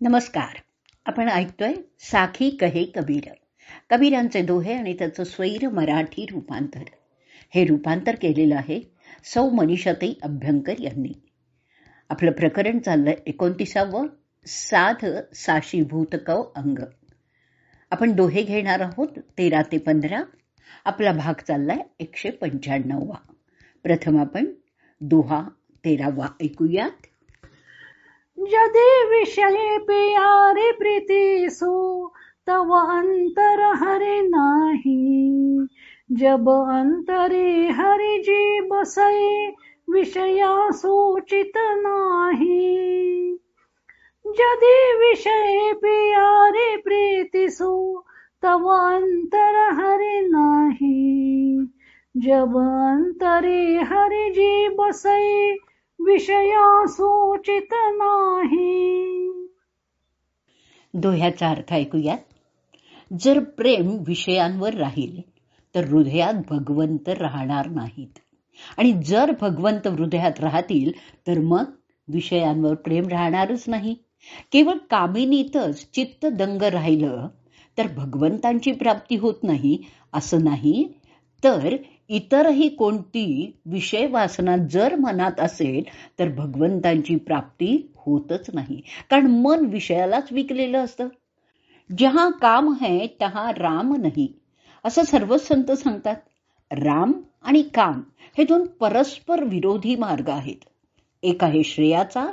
नमस्कार. आपण ऐकतोय साखी कहे कबीर. कबीरांचे दोहे आणि त्याचं स्वैर मराठी रूपांतर. हे रूपांतर केलेलं आहे सौ मनीषाताई अभ्यंकर यांनी. आपलं प्रकरण चाललंय एकोणतीसावं साध साशी भूतकव अंग. आपण दोहे घेणार आहोत तेरा ते पंधरा. आपला भाग चाललाय एकशे पंच्याण्णववा. प्रथम आपण दोहा तेरावा ऐकूयात. यदि विषय प्यारे प्रीति सो तव अंतर हरे नाही। जब अंतरे हरि जी बसई विषया सूचित नाही। यदि विषय प्यारे प्रीति सो तव अंतर हरे नाही। जब अंतरे हरि जी बसई विषया सूचित नाही. दोह्याचा अर्थ ऐकूयात. जर प्रेम विषयांवर राहील तर हृदयात भगवंत राहणार नाहीत. आणि जर भगवंत हृदयात राहतील तर मग विषयांवर प्रेम राहणारच नाही. केवळ कामिनीतच चित्त दंग राहिलं तर भगवंतांची प्राप्ती होत नाही असं नाही. तर इतरही कोणती विषय वासना जर मनात असेल तर भगवंतांची प्राप्ती होतच नाही. कारण मन विषयालाच विकलेलं असतं. जहा काम है तहा राम नाही. असं सर्वच संत सांगतात. राम आणि काम हे दोन परस्पर विरोधी मार्ग आहेत. एक आहे श्रेयाचा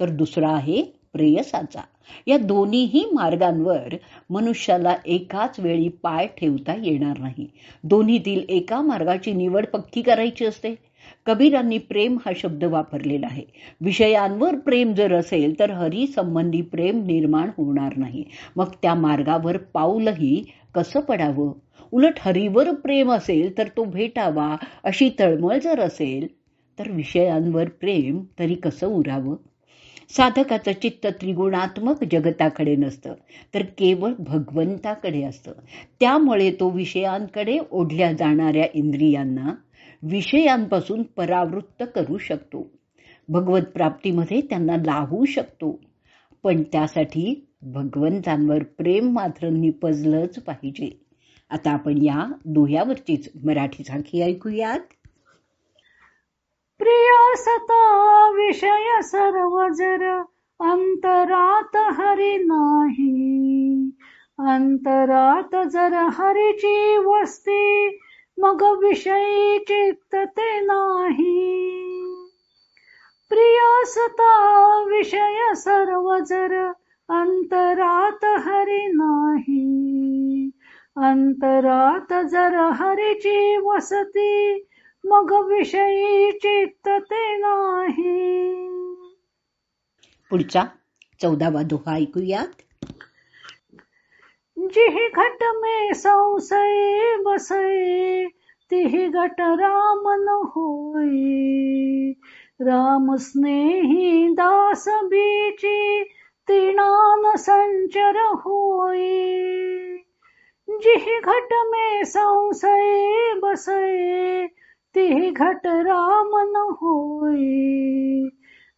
तर दुसरा आहे प्रेयसाचा. या दोन्हीही मार्गांवर मनुष्याला एकाच वेळी पाय ठेवता येणार नाही. दोन्हीतील एका मार्गाची निवड पक्की करायची असते. कबीरांनी प्रेम हा शब्द वापरलेला आहे. विषयांवर प्रेम जर असेल तर हरी संबंधी प्रेम निर्माण होणार नाही. मग त्या मार्गावर पाऊलही कसं पडावं? उलट हरीवर प्रेम असेल तर तो भेटावा. अशी तळमळ जर असेल तर विषयांवर प्रेम तरी कसं उरावं? साधकाचं चित्त त्रिगुणात्मक जगताकडे नसतं तर केवळ भगवंताकडे असतं. त्यामुळे तो विषयांकडे ओढल्या जाणाऱ्या इंद्रियांना विषयांपासून परावृत्त करू शकतो. भगवत प्राप्तीमध्ये त्यांना लावू शकतो. पण त्यासाठी भगवंतांवर प्रेम मात्र निपजलंच पाहिजे. आता आपण या दोह्यावरचीच मराठी साखी ऐकूयात. प्रिय सता विषय सर्व जर अंतरात हरी नाही. अंतरात जर हरीची वस्ती मग विषयी चित्त ते नाही. प्रियासता विषय सर्व जर अंतरात हरी नाही. अंतरात जर हरीची वसती मग विषयी चित्त ते नाही. पुढचा चौदावा दोहा ऐकूयात. जिहि घट में संशय बसय तिहि घट राम न होय राम स्नेही दास बीची, तिणान संचर होय जिहि घट में संशय बसय तिहि घट राम न होय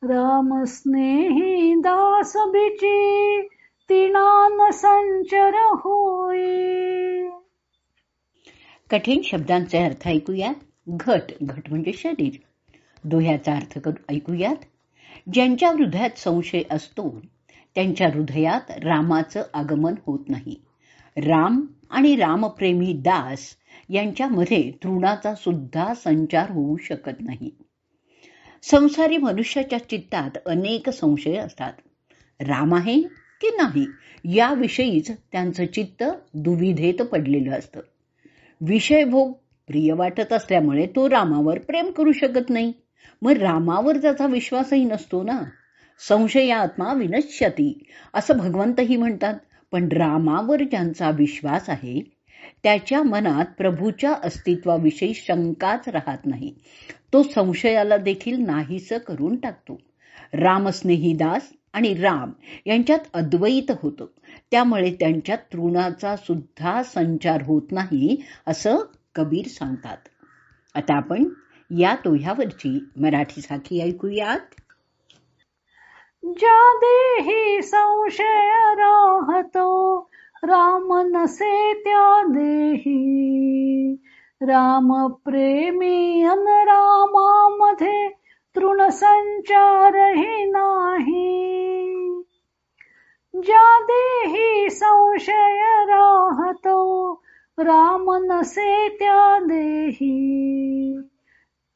राम स्नेही दास बिची तिणान संचर होय कठीण शब्दांचे अर्थ ऐकूयात. घट घट म्हणजे शरीर. दोह्याचा अर्थ करू ऐकूयात. ज्यांच्या हृदयात संशय असतो त्यांच्या हृदयात रामाचं आगमन होत नाही. राम आणि रामप्रेमी दास यांच्यामध्ये तृणाचा सुद्धा संचार होऊ शकत नाही. संसारी मनुष्याच्या चित्तात अनेक संशय असतात. राम आहे की नाही याविषयीच त्यांचं चित्त दुविधेत पडलेलं असतं. विषयभोग प्रिय वाटत असल्यामुळे तो रामावर प्रेम करू शकत नाही. मग रामावर त्याचा विश्वासही नसतो ना. संशयात्मा विनश्यती असं भगवंतही म्हणतात. पण रामावर ज्यांचा विश्वास आहे त्याच्या मनात प्रभूच्या अस्तित्वाविषयी शंकाच राहत नाही. तो संशयाला देखील नाहीसं करून टाकतो. रामस्नेही दास आणि राम यांच्यात अद्वैत होतं. त्यामुळे त्यांच्यात तृणाचा सुद्धा संचार होत नाही असं कबीर सांगतात. आता आपण या दोह्यावरची मराठी साखी ऐकूयात. ज्या देही संशय राहतो राम नसे त्या देही. राम प्रेमी अन रामामध्ये तृण संचारही नाही. ज्या देही संशय राहतो राम नसे त्या देही.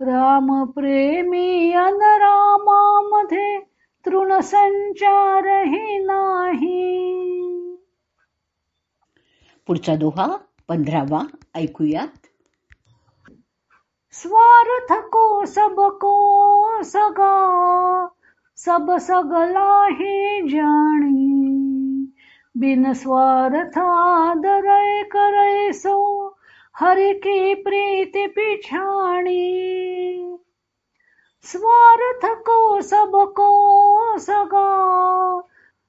राम प्रेमी अन रामामध्ये तृण संचारही नाही. पुढचा दोहा पंधरावा ऐकूयात. स्वार्थ को सब को सगा सब सगला ही जाणी. बिन स्वार्थ आदर करे सो हर की प्रीति पिछाणी. स्वार्थ को सबको सगा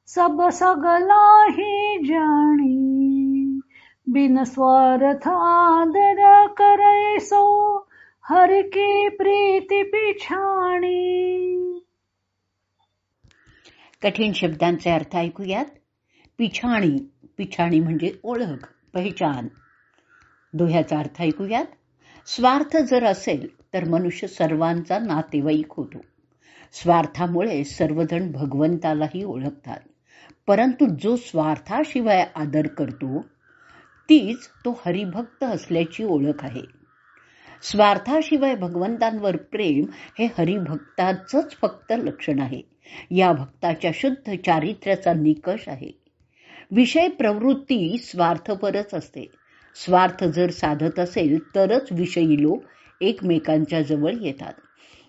सब सगला ही जाणी. बिन स्वार्थ आदर करे सो हर के प्रीति पिछाणी. कठीण शब्दांचे अर्थ ऐकूयात. पिछाणी पिछाणी म्हणजे ओळख पहिचान. दोह्याचा अर्थ ऐकूयात. स्वार्थ जर असेल तर मनुष्य सर्वांचा नातेवाईक होतो. स्वार्थामुळे सर्वजण भगवंतालाही ओळखतात. परंतु जो स्वार्थाशिवाय आदर करतो तीच तो हरिभक्त असल्याची ओळख आहे. स्वार्थाशिवाय भगवंतांवर प्रेम हे हरिभक्ताचंच फक्त लक्षण आहे. या भक्ताच्या शुद्ध चारित्र्याचा निकष आहे. विषय प्रवृत्ती स्वार्थपरच असते. स्वार्थ जर साधत असेल तरच विषयी लोक एकमेकांच्या जवळ येतात.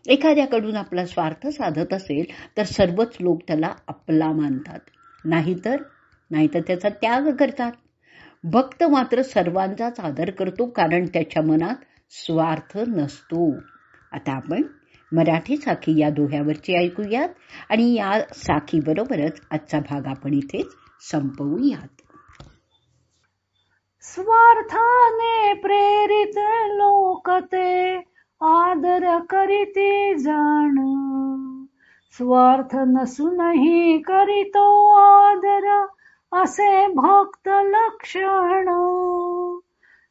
एखाद्याकडून आपला स्वार्थ साधत असेल तर सर्वच लोक त्याला आपला मानतात. नाहीतर नाहीतर त्याचा त्याग करतात. भक्त मात्र सर्वांचाच आदर करतो कारण त्याच्या मनात स्वार्थ नसतो. आता आपण मराठी साखी या दोह्यावरची ऐकूयात आणि या साखीबरोबरच आजचा भाग आपण इथेच संपवूयात. स्वार्थाने प्रेरित लोक ते आदर करीते जाण. स्वार्थ नसूनही करीतो आदर असे भक्त लक्षण.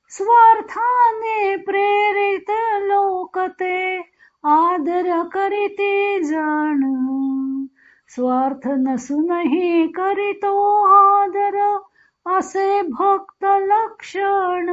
स्वार्थाने प्रेरित लोकते आदर करीती जाण. स्वार्थ नसूनही करीतो आदर असे भक्त लक्षण.